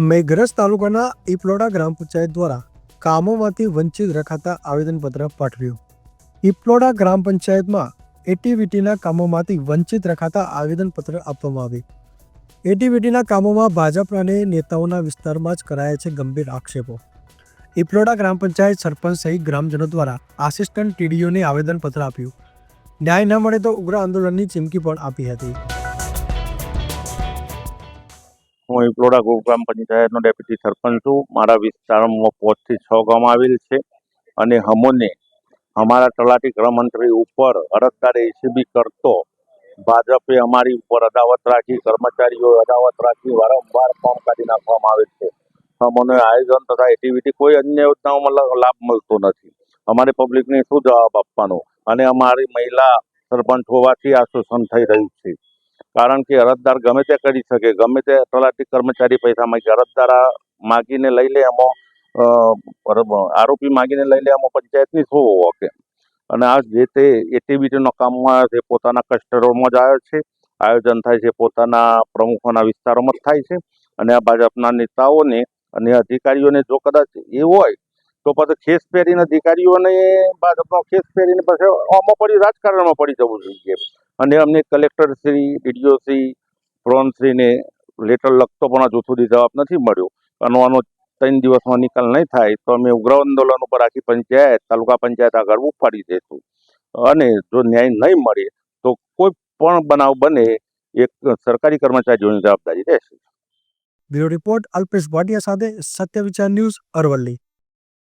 મેઘરજ તાલુકાના ઇપલોડા ગ્રામ પંચાયત દ્વારા કામોમાંથી વંચિત રખાતા આવેદનપત્ર પાઠવ્યું. ઇપલોડા ગ્રામ પંચાયતમાં એટીવીટીના કામોમાંથી વંચિત રખાતા આવેદનપત્ર આપવામાં આવ્યું. એટીવીટીના કામોમાં ભાજપના અને નેતાઓના વિસ્તારમાં જ કરાયા છે ગંભીર આક્ષેપો. ઇપલોડા ગ્રામ પંચાયત સરપંચ સહિત ગ્રામજનો દ્વારા આસિસ્ટન્ટ ટીડીઓને આવેદનપત્ર આપ્યું. ન્યાય ન મળે તો ઉગ્ર આંદોલનની ચીમકી પણ આપી હતી. હું ઇપલોડા ગ્રુપ ગ્રામ પંચાયતનો ડેપ્યુટી સરપંચ છું. મારા વિસ્તારમાં પોતથી છ ગામ આવેલ છે અને હમોને અમારા તલાટી ગૃહમંત્રી ઉપર અરજદારે એસીબી કરતો ભાજપે અમારી ઉપર અદાવત રાખી, કર્મચારીઓ અદાવત રાખી, વારંવાર ફોર્મ કાઢી નાખવામાં આવે છે. અમને આયોજન તથા એક્ટિવિટી કોઈ અન્ય યોજનાઓમાં લાભ મળતો નથી. અમારે પબ્લિકને શું જવાબ આપવાનો? અને અમારી મહિલા સરપંચ હોવાથી આ શોષણ થઈ રહ્યું છે. કારણ કે અરજદાર ગમે તે કરી શકે, ગમે તે તલાટી કર્મચારી પૈસા માગે, અરજદાર માગીને લઈ લે એમાં આરોપી માગીને લઈ લે એમાં પંચાયતની શું હોકે અને આ જે તે એક્ટિવિટીનો કામમાં છે પોતાના કસ્ટરોમાં જ આવે છે, આયોજન થાય છે પોતાના પ્રમુખોના વિસ્તારોમાં જ થાય છે, અને આ ભાજપના નેતાઓને અને અધિકારીઓને જો કદાચ એ હોય, તો પછી ખેસ પહેરીને અધિકારીઓને ભાજપનો ખેસ પહેરીને પછી આમાં પડી, રાજકારણમાં પડી જવું જોઈએ. અને અમને કલેક્ટર શ્રી, ડીડીઓ શ્રી, પ્રોન શ્રીને લેટર લખતો પણ હજુ સુધી જવાબ નથી મળ્યો. અને આનો ત્રણ દિવસમાં નિકાલ નહીં થાય તો અમે ઉગ્ર આંદોલન ઉપર આખી પંચાયત, તાલુકા પંચાયત આગળ ઉપાડી દઈશું અને જો ન્યાય નહીં મળે તો કોઈ પણ બનાવ બને, એક સરકારી કર્મચારીઓની જવાબદારી રહેશે. બ્યુરો રિપોર્ટ અલ્પેશ ભાટિયા સાથે સત્ય વિચાર ન્યૂઝ અરવલ્લી.